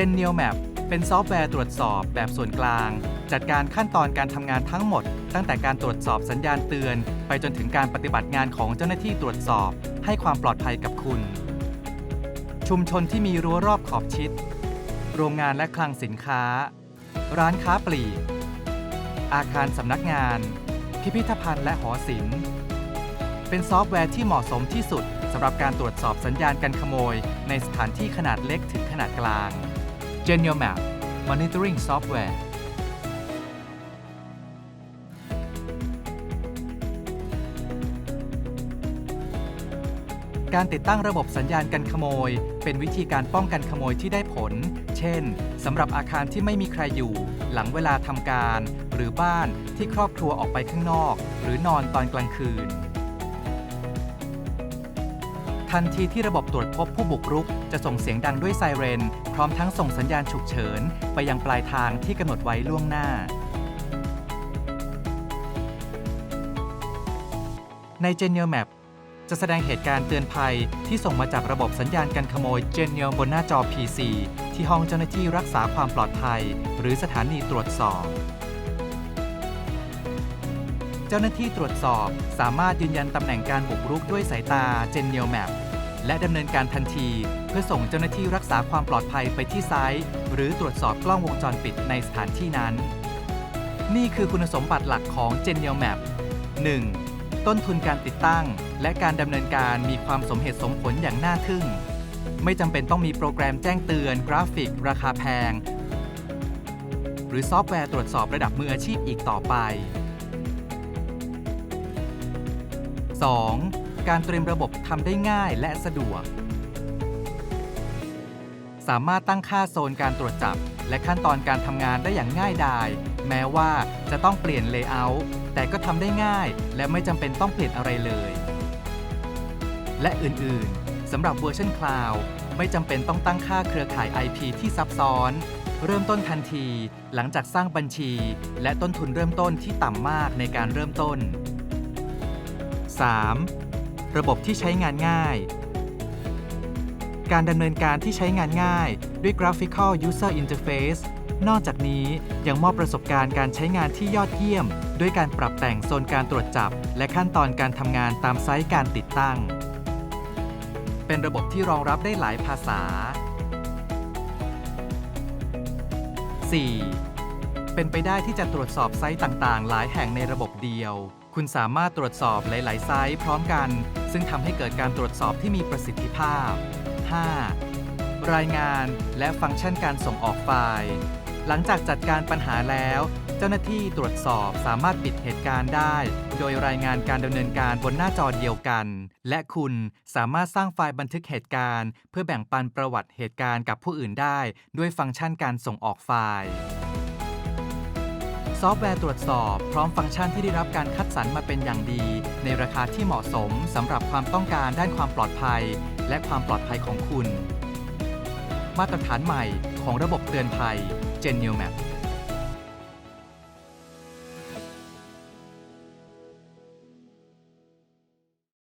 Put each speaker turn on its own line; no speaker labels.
Gen n e o Map เป็นซอฟต์แวร์ตรวจสอบแบบส่วนกลาง จัดการขั้นตอนการทำงานทั้งหมด ตั้งแต่การตรวจสอบสัญญาณเตือน ไปจนถึงการปฏิบัติงานของเจ้าหน้าที่ตรวจสอบ ให้ความปลอดภัยกับคุณ ชุมชนที่มีรั้วรอบขอบชิด โรงงานและคลังสินค้า ร้านค้าปลีก อาคารสำนักงาน พิพิธภัณฑ์และหอศิลป์ เป็นซอฟต์แวร์ที่เหมาะสมที่สุดสำหรับการตรวจสอบสัญญาณการขโมย ในสถานที่ขนาดเล็กถึงขนาดกลาง Genial Map Monitoring Software การติดตั้งระบบสัญญาณกันขโมย เป็นวิธีการป้องกันขโมยที่ได้ผล เช่น สำหรับอาคารที่ไม่มีใครอยู่ หลังเวลาทำการ หรือบ้านที่ครอบครัวออกไปข้างนอก หรือนอนตอนกลางคืน ทันทีที่ระบบตรวจพบผู้บุกรุก จะส่งเสียงดังด้วยไซเรน พร้อมทั้งส่งสัญญาณฉุกเฉิน ไปยังปลายทางที่กำหนดไว้ล่วงหน้า ใน Genial Map จะแสดงเหตุการณ์เตือนภัยที่ส่งมาจากระบบสัญญาณการขโมย Genial บนหน้าจอ PC ที่ห้องเจ้าหน้าที่รักษาความปลอดภัย หรือสถานีตรวจสอบ เจ้าหน้าที่ตรวจสอบสามารถยืนยันตำแหน่งการบุกรุกด้วยสายตา Genial Map และดำเนินการทันที เพื่อส่งเจ้าหน้าที่รักษาความปลอดภัยไปที่ไซต์ หรือตรวจสอบกล้องวงจรปิดในสถานที่นั้น นี่คือคุณสมบัติหลักของ Genial Map 1. ต้นทุนการติดตั้ง และการดำเนินการมีความสมเหตุสมผลอย่างน่าทึ่ง ไม่จำเป็นต้องมีโปรแกรมแจ้งเตือน กราฟิก ราคาแพง หรือซอฟต์แวร์ตรวจสอบระดับมืออาชีพอีกต่อไป 2. การเตรียมระบบทำได้ง่ายและสะดวก สามารถตั้งค่าโซนการตรวจจับ และขั้นตอนการทำงานได้อย่างง่ายดาย แม้ว่าจะต้องเปลี่ยนเลเยอร์แต่ก็ทำได้ง่าย และไม่จำเป็นต้องเปลี่ยนอะไรเลย และอื่นๆสำหรับเวอร์ชันคลาวด์ไม่จำเป็นต้องตั้งค่าเครือข่าย IP ที่ซับซ้อน เริ่มต้นทันที หลังจากสร้างบัญชี และต้นทุนเริ่มต้นที่ต่ำมากในการเริ่มต้น 3. ระบบที่ใช้งานง่าย การดำเนินการที่ใช้งานง่ายด้วย Graphical User Interface นอกจากนี้ยังมอบประสบการณ์การใช้งานที่ยอดเยี่ยม ด้วยการปรับแต่งโซนการตรวจจับ และขั้นตอนการทำงานตามไซต์การติดตั้ง เป็นระบบที่รองรับได้หลายภาษา 4. เป็นไปได้ที่จะตรวจสอบไซต์ต่างๆ หลายแห่งในระบบเดียว คุณสามารถตรวจสอบหลาย ๆ ไซต์พร้อมกัน ซึ่งทำให้เกิดการตรวจสอบที่มีประสิทธิภาพ 5. รายงานและฟังก์ชันการส่งออกไฟล์ หลังจากจัดการปัญหาแล้ว เจ้าหน้าที่ตรวจสอบสามารถปิดเหตุการณ์ได้ โดยรายงานการดำเนินการบนหน้าจอเดียวกัน และคุณสามารถสร้างไฟล์บันทึกเหตุการณ์ เพื่อแบ่งปันประวัติเหตุการณ์กับผู้อื่นได้ ด้วยฟังก์ชันการส่งออกไฟล์ ซอฟต์แวร์ตรวจสอบพร้อมฟังก์ชันที่ได้รับการคัดสรรมาเป็นอย่างดี ในราคาที่เหมาะสมสำหรับความต้องการด้านความปลอดภัย และความปลอดภัยของคุณ มาตรฐานใหม่ของระบบเตือนภัย GenieMap